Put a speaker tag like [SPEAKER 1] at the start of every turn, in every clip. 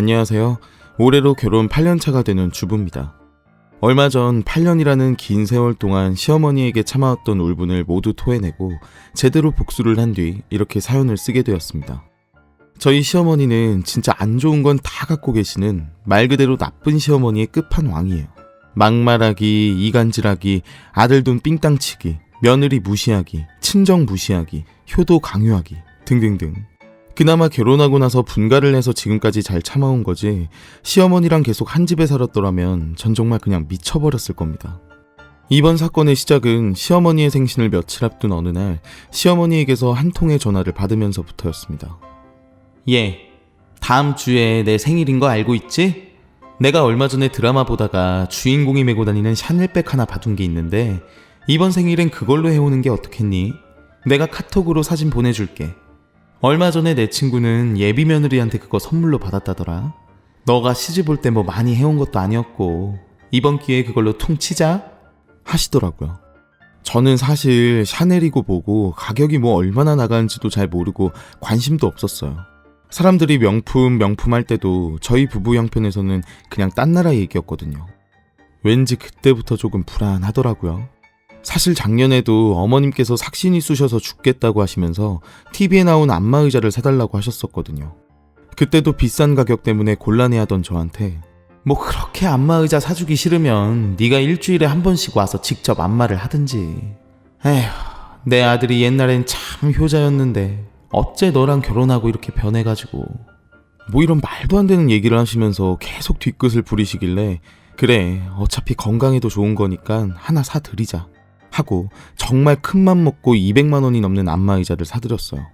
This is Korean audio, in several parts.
[SPEAKER 1] 안녕하세요. 올해로 결혼 8년차가 되는 주부입니다. 얼마 전 8년이라는 긴 세월 동안 시어머니에게 참아왔던 울분을 모두 토해내고 제대로 복수를 한 뒤 이렇게 사연을 쓰게 되었습니다. 저희 시어머니는 진짜 안 좋은 건 다 갖고 계시는 말 그대로 나쁜 시어머니의 끝판왕이에요. 막말하기, 이간질하기, 아들 돈 삥땅 치기, 며느리 무시하기, 친정 무시하기, 효도 강요하기 등등등. 그나마 결혼하고 나서 분가를 해서 지금까지 잘 참아온 거지 시어머니랑 계속 한 집에 살았더라면 전 정말 그냥 미쳐버렸을 겁니다. 이번 사건의 시작은 시어머니의 생신을 며칠 앞둔 어느 날 시어머니에게서 한 통의 전화를 받으면서부터였습니다. 예, 다음 주에 내 생일인 거 알고 있지? 내가 얼마 전에 드라마 보다가 주인공이 메고 다니는 샤넬백 하나 봐둔 게 있는데 이번 생일엔 그걸로 해오는 게 어떻겠니? 내가 카톡으로 사진 보내줄게. 얼마 전에 내 친구는 예비 며느리한테 그거 선물로 받았다더라. 너가 시집 올 때 뭐 많이 해온 것도 아니었고 이번 기회에 그걸로 퉁 치자 하시더라고요. 저는 사실 샤넬이고 뭐고 가격이 뭐 얼마나 나가는지도 잘 모르고 관심도 없었어요. 사람들이 명품 명품 할 때도 저희 부부 형편에서는 그냥 딴 나라 얘기였거든요. 왠지 그때부터 조금 불안하더라고요. 사실 작년에도 어머님께서 삭신이 쑤셔서 죽겠다고 하시면서 TV에 나온 안마 의자를 사달라고 하셨었거든요. 그때도 비싼 가격 때문에 곤란해하던 저한테 뭐 그렇게 안마 의자 사주기 싫으면 네가 일주일에 한 번씩 와서 직접 안마를 하든지. 에휴, 내 아들이 옛날엔 참 효자였는데 어째 너랑 결혼하고 이렇게 변해가지고. 뭐 이런 말도 안 되는 얘기를 하시면서 계속 뒤끝을 부리시길래 그래 어차피 건강에도 좋은 거니까 하나 사드리자 하고 정말 큰맘 먹고 200만 원이 넘는 안마의자를 사드렸어요.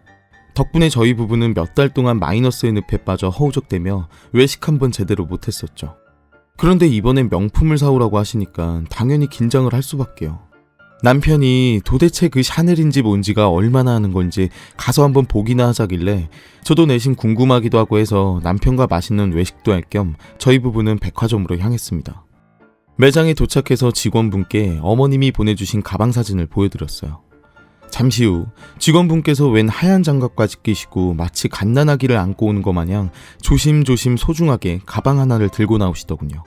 [SPEAKER 1] 덕분에 저희 부부는 몇 달 동안 마이너스의 늪에 빠져 허우적대며 외식 한 번 제대로 못했었죠. 그런데 이번엔 명품을 사오라고 하시니까 당연히 긴장을 할 수밖에요. 남편이 도대체 그 샤넬인지 뭔지가 얼마나 하는 건지 가서 한번 보기나 하자길래 저도 내심 궁금하기도 하고 해서 남편과 맛있는 외식도 할 겸 저희 부부는 백화점으로 향했습니다. 매장에 도착해서 직원분께 어머님이 보내주신 가방 사진을 보여드렸어요. 잠시 후 직원분께서 웬 하얀 장갑까지 끼시고 마치 갓난아기를 안고 오는 것 마냥 조심조심 소중하게 가방 하나를 들고 나오시더군요.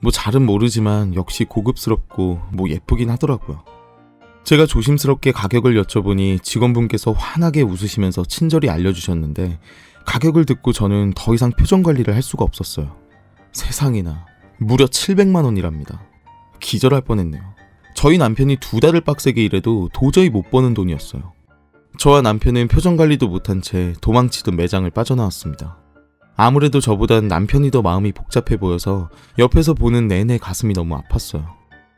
[SPEAKER 1] 뭐 잘은 모르지만 역시 고급스럽고 뭐 예쁘긴 하더라고요. 제가 조심스럽게 가격을 여쭤보니 직원분께서 환하게 웃으시면서 친절히 알려주셨는데 가격을 듣고 저는 더 이상 표정 관리를 할 수가 없었어요. 세상에나 무려 700만 원이랍니다. 기절할 뻔했네요. 저희 남편이 두 달을 빡세게 일해도 도저히 못 버는 돈이었어요. 저와 남편은 표정 관리도 못한 채 도망치듯 매장을 빠져나왔습니다. 아무래도 저보단 남편이 더 마음이 복잡해 보여서 옆에서 보는 내내 가슴이 너무 아팠어요.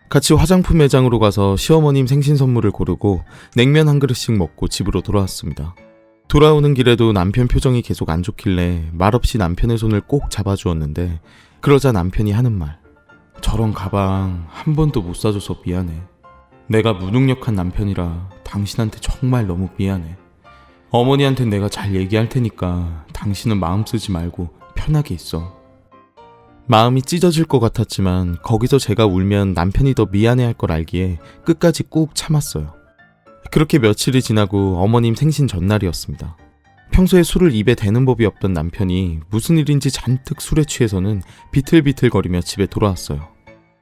[SPEAKER 1] 같이 화장품 매장으로 가서 시어머님 생신 선물을 고르고 냉면 한 그릇씩 먹고 집으로 돌아왔습니다. 돌아오는 길에도 남편 표정이 계속 안 좋길래 말없이 남편의 손을 꼭 잡아주었는데 그러자 남편이 하는 말. 저런 가방 한 번도 못 사줘서 미안해. 내가 무능력한 남편이라 당신한테 정말 너무 미안해. 어머니한테 내가 잘 얘기할 테니까 당신은 마음 쓰지 말고 편하게 있어. 마음이 찢어질 것 같았지만 거기서 제가 울면 남편이 더 미안해할 걸 알기에 끝까지 꾹 참았어요. 그렇게 며칠이 지나고 어머님 생신 전날이었습니다. 평소에 술을 입에 대는 법이 없던 남편이 무슨 일인지 잔뜩 술에 취해서는 비틀비틀거리며 집에 돌아왔어요.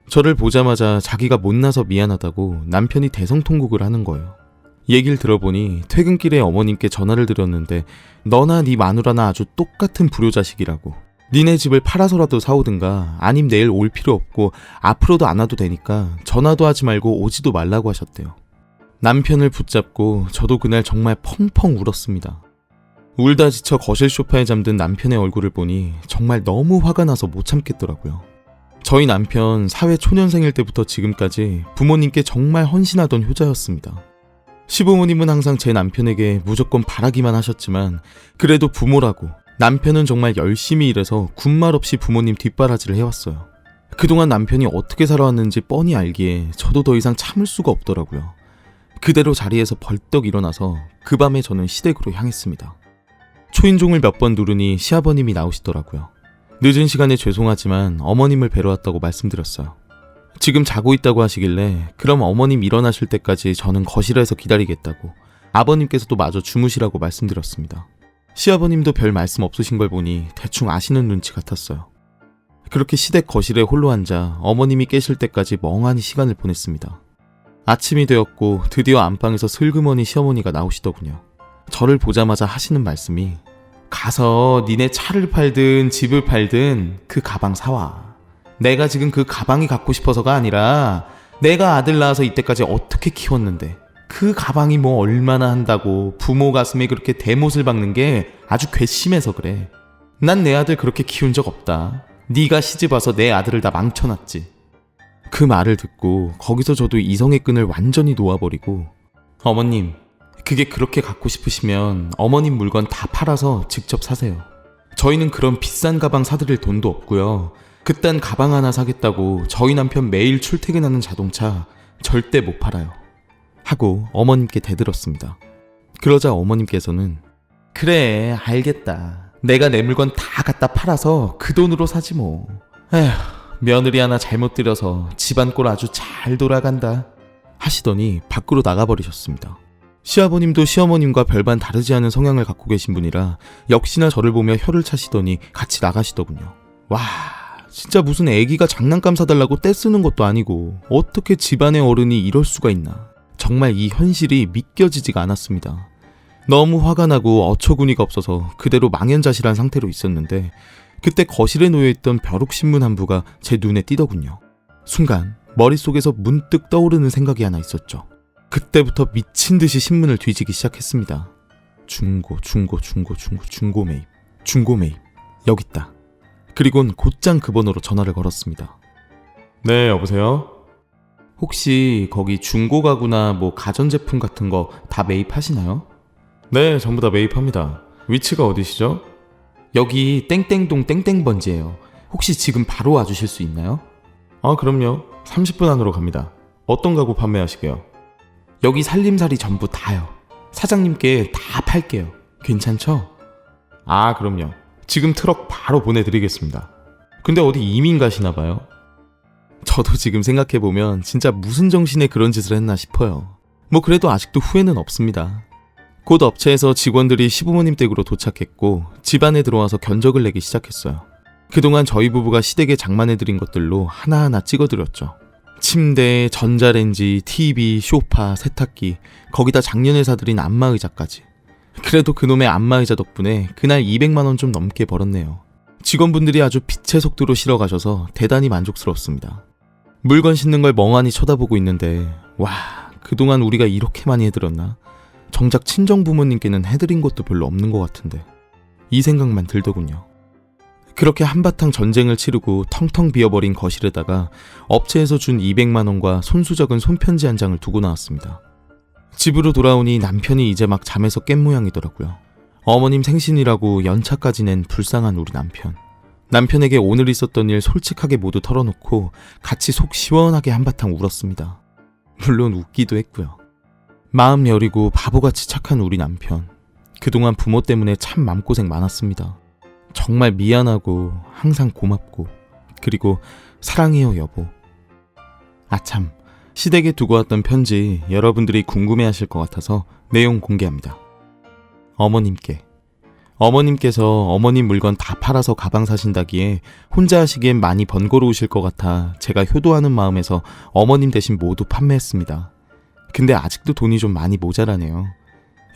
[SPEAKER 1] 저를 보자마자 자기가 못나서 미안하다고 남편이 대성통곡을 하는 거예요. 얘기를 들어보니 퇴근길에 어머님께 전화를 드렸는데 너나 네 마누라나 아주 똑같은 불효자식이라고 니네 집을 팔아서라도 사오든가 아님 내일 올 필요 없고 앞으로도 안 와도 되니까 전화도 하지 말고 오지도 말라고 하셨대요. 남편을 붙잡고 저도 그날 정말 펑펑 울었습니다. 울다 지쳐 거실 소파에 잠든 남편의 얼굴을 보니 정말 너무 화가 나서 못 참겠더라고요. 저희 남편 사회 초년생일 때부터 지금까지 부모님께 정말 헌신하던 효자였습니다. 시부모님은 항상 제 남편에게 무조건 바라기만 하셨지만 그래도 부모라고 남편은 정말 열심히 일해서 군말 없이 부모님 뒷바라지를 해왔어요. 그동안 남편이 어떻게 살아왔는지 뻔히 알기에 저도 더 이상 참을 수가 없더라고요. 그대로 자리에서 벌떡 일어나서 그 밤에 저는 시댁으로 향했습니다. 초인종을 몇 번 누르니 시아버님이 나오시더라고요. 늦은 시간에 죄송하지만 어머님을 뵈러 왔다고 말씀드렸어요. 지금 자고 있다고 하시길래 그럼 어머님 일어나실 때까지 저는 거실에서 기다리겠다고 아버님께서도 마저 주무시라고 말씀드렸습니다. 시아버님도 별 말씀 없으신 걸 보니 대충 아시는 눈치 같았어요. 그렇게 시댁 거실에 홀로 앉아 어머님이 깨실 때까지 멍하니 시간을 보냈습니다. 아침이 되었고 드디어 안방에서 슬그머니 시어머니가 나오시더군요. 저를 보자마자 하시는 말씀이 가서 니네 차를 팔든 집을 팔든 그 가방 사와. 내가 지금 그 가방이 갖고 싶어서가 아니라 내가 아들 낳아서 이때까지 어떻게 키웠는데 그 가방이 뭐 얼마나 한다고 부모 가슴에 그렇게 대못을 박는 게 아주 괘씸해서 그래. 난 내 아들 그렇게 키운 적 없다. 네가 시집 와서 내 아들을 다 망쳐놨지. 그 말을 듣고 거기서 저도 이성의 끈을 완전히 놓아버리고 어머님 그게 그렇게 갖고 싶으시면 어머님 물건 다 팔아서 직접 사세요. 저희는 그런 비싼 가방 사드릴 돈도 없고요. 그딴 가방 하나 사겠다고 저희 남편 매일 출퇴근하는 자동차 절대 못 팔아요. 하고 어머님께 대들었습니다. 그러자 어머님께서는 그래 알겠다. 내가 내 물건 다 갖다 팔아서 그 돈으로 사지 뭐. 에휴 며느리 하나 잘못 들여서 집안 꼴 아주 잘 돌아간다. 하시더니 밖으로 나가버리셨습니다. 시아버님도 시어머님과 별반 다르지 않은 성향을 갖고 계신 분이라 역시나 저를 보며 혀를 차시더니 같이 나가시더군요. 와, 진짜 무슨 애기가 장난감 사달라고 떼쓰는 것도 아니고 어떻게 집안의 어른이 이럴 수가 있나. 정말 이 현실이 믿겨지지가 않았습니다. 너무 화가 나고 어처구니가 없어서 그대로 망연자실한 상태로 있었는데 그때 거실에 놓여있던 벼룩신문 한 부가 제 눈에 띄더군요. 순간 머릿속에서 문득 떠오르는 생각이 하나 있었죠. 그때부터 미친 듯이 신문을 뒤지기 시작했습니다. 중고, 중고, 중고, 중고, 중고 매입, 중고 매입. 여기 있다. 그리곤 곧장 그 번호로 전화를 걸었습니다. 네, 여보세요? 혹시 거기 중고 가구나 뭐 가전제품 같은 거 다 매입하시나요? 네, 전부 다 매입합니다. 위치가 어디시죠? 여기 땡땡동 땡땡번지예요. 혹시 지금 바로 와주실 수 있나요? 아, 그럼요. 30분 안으로 갑니다. 어떤 가구 판매하시게요? 여기 살림살이 전부 다요. 사장님께 다 팔게요. 괜찮죠? 아, 그럼요. 지금 트럭 바로 보내드리겠습니다. 근데 어디 이민 가시나 봐요? 저도 지금 생각해보면 진짜 무슨 정신에 그런 짓을 했나 싶어요. 뭐 그래도 아직도 후회는 없습니다. 곧 업체에서 직원들이 시부모님 댁으로 도착했고 집안에 들어와서 견적을 내기 시작했어요. 그동안 저희 부부가 시댁에 장만해드린 것들로 하나하나 찍어드렸죠. 침대, 전자레인지, TV, 쇼파, 세탁기, 거기다 작년에 사들인 안마의자까지. 그래도 그놈의 안마의자 덕분에 그날 200만원 좀 넘게 벌었네요. 직원분들이 아주 빛의 속도로 실어 가셔서 대단히 만족스럽습니다. 물건 싣는 걸 멍하니 쳐다보고 있는데, 와, 그동안 우리가 이렇게 많이 해드렸나? 정작 친정 부모님께는 해드린 것도 별로 없는 것 같은데. 이 생각만 들더군요. 그렇게 한바탕 전쟁을 치르고 텅텅 비어버린 거실에다가 업체에서 준 200만원과 손수적은 손편지 한 장을 두고 나왔습니다. 집으로 돌아오니 남편이 이제 막 잠에서 깬 모양이더라고요. 어머님 생신이라고 연차까지 낸 불쌍한 우리 남편. 남편에게 오늘 있었던 일 솔직하게 모두 털어놓고 같이 속 시원하게 한바탕 울었습니다. 물론 웃기도 했고요. 마음 여리고 바보같이 착한 우리 남편. 그동안 부모 때문에 참 맘고생 많았습니다. 정말 미안하고 항상 고맙고 그리고 사랑해요 여보. 아참 시댁에 두고 왔던 편지 여러분들이 궁금해하실 것 같아서 내용 공개합니다. 어머님께 어머님께서 어머님 물건 다 팔아서 가방 사신다기에 혼자 하시기엔 많이 번거로우실 것 같아 제가 효도하는 마음에서 어머님 대신 모두 판매했습니다. 근데 아직도 돈이 좀 많이 모자라네요.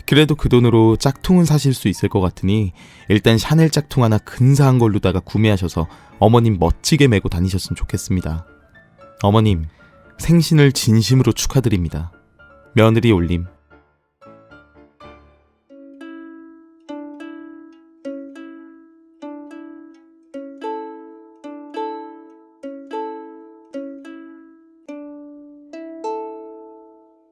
[SPEAKER 1] 그래도 그 돈으로 짝퉁은 사실 수 있을 것 같으니 일단 샤넬 짝퉁 하나 근사한 걸로다가 구매하셔서 어머님 멋지게 메고 다니셨으면 좋겠습니다. 어머님, 생신을 진심으로 축하드립니다. 며느리 올림